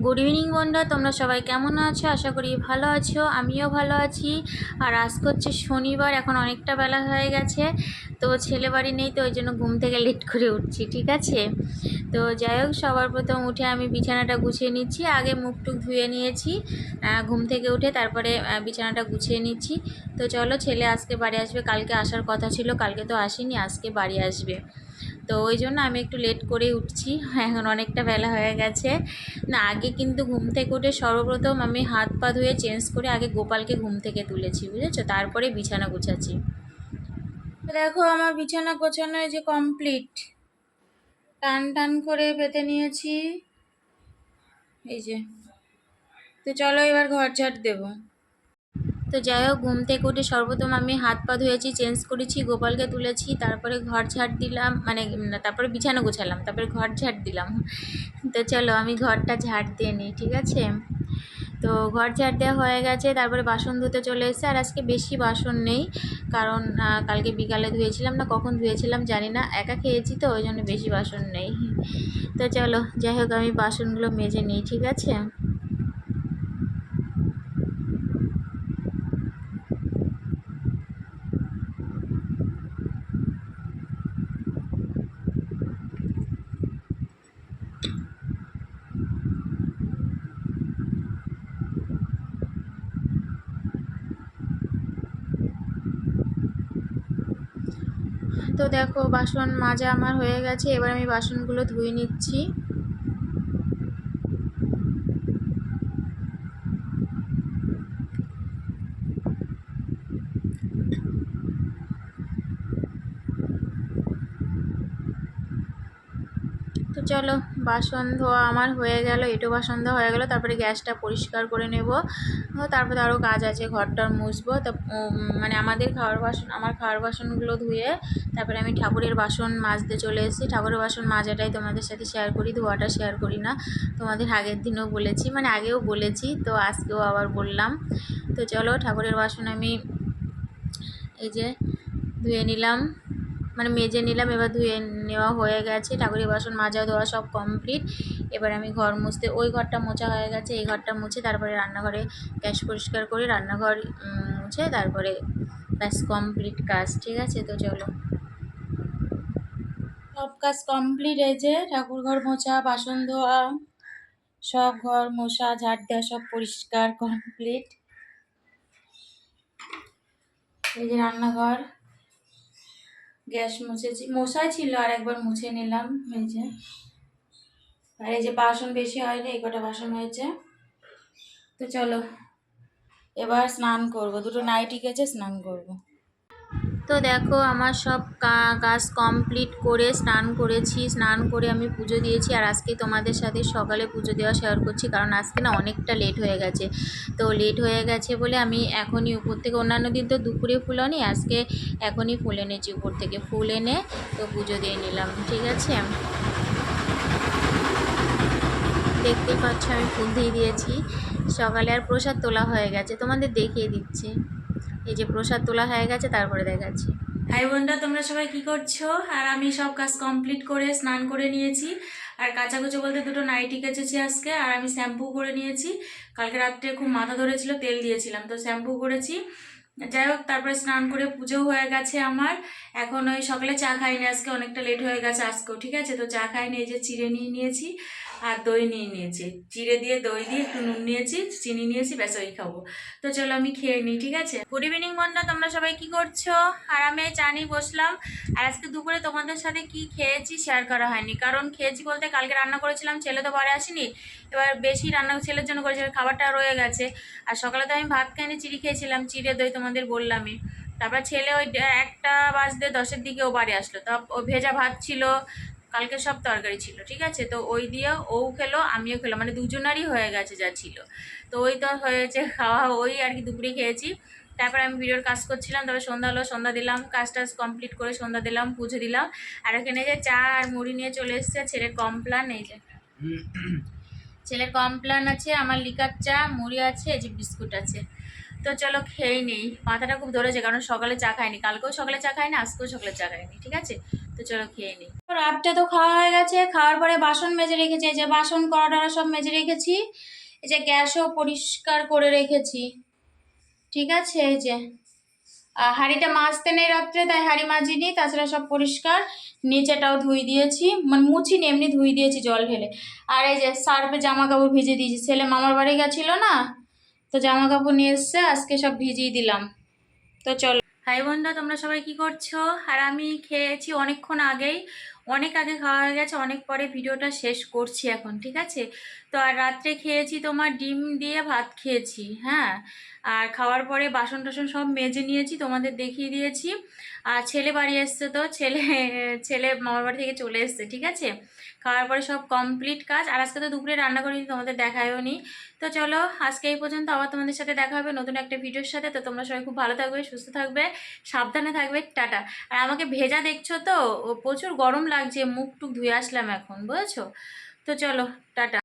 Good evening বন্ধুরা তোমরা সবাই কেমন আছো? আশা করি ভালো আছো। আমিও ভালো আছি। আর আজকে হচ্ছে শনিবার, এখন অনেকটা বেলা হয়ে গেছে। তো ছেলে বাড়ি নেই, তো ওই জন্য ঘুম থেকে লেট করে উঠছি, ঠিক আছে? তো যাই হোক, সবার প্রথম উঠে আমি বিছানাটা গুছিয়ে নিচ্ছি। আগে মুখ টুক ধুয়ে নিয়েছি ঘুম থেকে উঠে তারপরে বিছানাটা গুছিয়ে নিচ্ছি। তো চলো, ছেলে আজকে বাড়ি আসবে। কালকে আসার কথা ছিল, কালকে তো আসেনি, আজকে বাড়ি আসবে। তো ওই জন্য আমি একটু লেট করে উঠছি। এখন অনেকটা বেলা হয়ে গেছে। না, আগে কিন্তু ঘুম থেকে উঠে সর্বপ্রথম আমি হাত পা ধুয়ে চেঞ্জ করে আগে গোপালকে ঘুম থেকে তুলেছি, বুঝেছ? তারপরে বিছানা গোছাচ্ছি। দেখো, আমার বিছানা গোছানো যে কমপ্লিট টান টান করে পেতে নিয়েছি। এই যে। তো চলো এবার ঘর ঝাড় দেবো। তো যাই হোক, ঘুম থেকে উঠে সর্বপ্রথম আমি হাত পা ধুয়েছি চেঞ্জ করেছি, গোপালকে তুলেছি, তারপরে ঘর ঝাড় দিলাম মানে তারপরে বিছানা গোছালাম, তারপরে ঘর ঝাড় দিলাম। তো চলো আমি ঘরটা ঝাড় দিয়ে নিই, ঠিক আছে? তো ঘর ঝাড় দেওয়া হয়ে গেছে, তারপরে বাসন ধুতে চলে এসেছে, আর আজকে বেশি বাসন নেই, কারণ কালকে বিকালে ধুয়েছিলাম না, কখন ধুয়েছিলাম জানি না, একা খেয়েছি তো, ওই জন্য বেশি বাসন নেই। তো চলো, যাই হোক, আমি বাসনগুলো মেজে নিই, ঠিক আছে? তো দেখো বাসন মাজা আমার হয়ে গেছে এবার আমি বাসনগুলো ধুয়ে নিচ্ছি। চলো, বাসন ধোয়া আমার হয়ে গেল এটো বাসন ধোয়া হয়ে গেল, তারপরে গ্যাসটা পরিষ্কার করে নেব। তারপরে আরও কাজ আছে, ঘরটার মুছবো। তো মানে আমাদের খাওয়ার বাসন, আমার খাওয়ার বাসনগুলো ধুয়ে তারপরে আমি ঠাকুরের বাসন মাজতে চলে এসেছি। ঠাকুরের বাসন মাজাটাই তোমাদের সাথে শেয়ার করি, ধোয়াটা শেয়ার করি না। তোমাদের আগের দিনও বলেছি মানে আগেও বলেছি, তো আজকেও আবার বললাম। তো চলো, ঠাকুরের বাসন আমি এই যে ধুয়ে নিলাম। মানে মেজে নিলাম, এবার ধুয়ে নেওয়া হয়ে গেছে। ঠাকুরের বাসন মাজা ধোয়া সব কমপ্লিট এবার আমি ঘর মুছতে, ওই ঘরটা মোছা হয়ে গেছে, এই ঘরটা মুছে তারপরে রান্নাঘরে গ্যাস পরিষ্কার করে রান্নাঘর মুছে তারপরে ব্যাস কমপ্লিট কাজ, ঠিক আছে? তো চলো। সব কাজ কমপ্লিট যে ঠাকুর ঘর মোছা, বাসন ধোয়া, সব ঘর মোছা, ঝাড় দেওয়া সব পরিষ্কার কমপ্লিট এই যে রান্নাঘর। গ্যাস মুছেছি, মশাই ছিল আর একবার মুছে নিলাম, এই যে। আর এই যে বাসন বেশি হয়নি, এই কটা বাসন হয়েছে। তো চলো, এবার স্নান করব, দুটো নাইটি গেছে, স্নান করব। তো দেখো আমার সব কাজ কমপ্লিট করে স্নান করেছি। স্নান করে আমি পুজো দিয়েছি আর আজকে তোমাদের সাথে সকালে পুজো দেওয়া শেয়ার করছি কারণ আজকে না অনেকটা লেট হয়ে গেছে। তো লেট হয়ে গেছে বলে আমি এখনই উপর থেকে অন্যান্য দিন তো দুপুরে ফুল আনি, আজকে এখনই ফুল এনেছি উপর থেকে। ফুল এনে তো পুজো দিয়ে নিলাম, ঠিক আছে? দেখতেই পাচ্ছ আমি ফুল দিয়ে দিয়েছি। সকালে আর প্রসাদ তোলা হয়ে গেছে, তোমাদের দেখিয়ে দিচ্ছি। এই যে প্রসাদ তোলা হয়ে গেছে, তারপরে দেখাচ্ছি। ভাই বোনরা, তোমরা সবাই কি করছ? আর আমি সব কাজ কমপ্লিট করে, স্নান করে নিয়েছি। আর কাচাকুচো বলতে দুটো নাইটি কেচেছি আজকে, আর আমি শ্যাম্পু করে নিয়েছি। কালকে রাত্রে খুব মাথা ধরেছিল, তেল দিয়েছিলাম। তো শ্যাম্পু করেছি। যাই হোক, তারপরে স্নান করে পুজো হয়ে গেছে আমার। এখন ওই সকালে চা খাইনি, আজকে অনেকটা লেট হয়ে গেছে আজকেও, ঠিক আছে? তো চা খাইনি, এই যে চিড়ে নিয়ে নিয়েছি আর দই নিয়ে নিয়েছি। চিড়ে দিয়ে দই দিয়ে একটু নুন নিয়েছি, চিনি নিয়েছি, ব্যাস ওই খাব। তো চলো আমি খেয়ে নিই, ঠিক আছে? গুড ইভিনিং বন্ধুরা তোমরা সবাই কি করছ? আর আমি চা নিয়ে বসলাম। আর আজকে দুপুরে তোমাদের সাথে কি খেয়েছি শেয়ার করা হয়নি। কারণ খেয়েছি বলতে কালকে রান্না করেছিলাম, ছেলে তো বাড়ি আসেনি। এবার বেশি রান্না ছেলের জন্য করেছি, এবার খাবারটা রয়ে গেছে। আর সকালে তো আমি ভাত খাইনি, চিড়ি খেয়েছিলাম। চিড়ে দই তোমাদের বললামই। তারপর ছেলে ওই একটা বাজতে দশের দিকে ও বাড়ি আসলো। তো ও ভেজা ভাত ছিল কালকে সব তরকারি ছিল ঠিক আছে? তো ওই দিয়ে ও খেলো আমিও খেলো মানে দুজনারই হয়ে গেছে যা ছিল। তো ওই তো হয়েছে খাওয়া ওই আর কি দুপুরে খেয়েছি। তারপর আমি ভিডিওর কাজ করছিলাম তারপর সন্ধ্যা হলো সন্ধ্যা দিলাম কাজ টাজ কমপ্লিট করে সন্ধ্যা দিলাম পুজো দিলাম। আর এখানে যে চা আর মুড়ি নিয়ে চলে এসেছে ছেলের কমপ্লান এই যে। ছেলের কমপ্লান আছে আমার লিকার চা মুড়ি আছে এই যে বিস্কুট আছে। তো চলো খেয়ে নেই। মাথাটা খুব ধরেছে, কারণ সকালে চা খাইনি। কালকেও সকালে চা খাইনি, আজকেও সকালে চা খাইনি, ঠিক আছে? তো চলো খেয়ে নিই। রাতটা তো খাওয়া হয়ে গেছে, খাওয়ার পরে বাসন মেজে রেখেছি, এই যে বাসন কড়া সব মেজে রেখেছি, এই যে গ্যাসও পরিষ্কার করে রেখেছি, ঠিক আছে? এই যে আর হাঁড়িটা মাজতে নেই রাত্রে, তাই হাঁড়ি মাজিনি, তাছাড়া সব পরিষ্কার। নিচেটাও ধুই দিয়েছি মানে মুছিনি, এমনি ধুই দিয়েছি জল ঢেলে। আর এই যে সার্ফে জামা কাপড় ভিজে দিয়েছি, ছেলে মামার বাড়ি গেছিল না তো জামা কাপড় নিয়ে এসছে, আজকে সব ভিজিয়ে দিলাম। তো চলো। হাই বন্ধু তোমরা সবাই কি করছ? আর আমি খেয়েছি অনেকক্ষণ আগেই অনেক আগে খাওয়া হয়ে গেছে, অনেক পরে ভিডিওটা শেষ করছি এখন, ঠিক আছে? তো আর রাত্রে খেয়েছি তোমার ডিম দিয়ে ভাত খেয়েছি হ্যাঁ? আর খাওয়ার পরে বাসন টাসন সব মেজে নিয়েছি, তোমাদের দেখিয়ে দিয়েছি। আর ছেলে বাড়ি এসছে তো, ছেলে ছেলে মামার বাড়ি থেকে চলে এসছে, ঠিক আছে? খাওয়ার পরে সব কমপ্লিট কাজ। আর আজকে তো দুপুরে রান্না করিনি, তোমাদের দেখায়ও নি। তো চলো, আজকে এই পর্যন্ত আবার তোমাদের সাথে দেখা হবে নতুন একটা ভিডিওর সাথে। তো তোমরা সবাই খুব ভালো থাকবে, সুস্থ থাকবে, সাবধানে থাকবে, টাটা। আর আমাকে ভেজা দেখছ তো? প্রচুর গরম লাগছে মুখ টুক ধুয়ে আসলাম এখন বুঝেছ? তো চলো টাটা।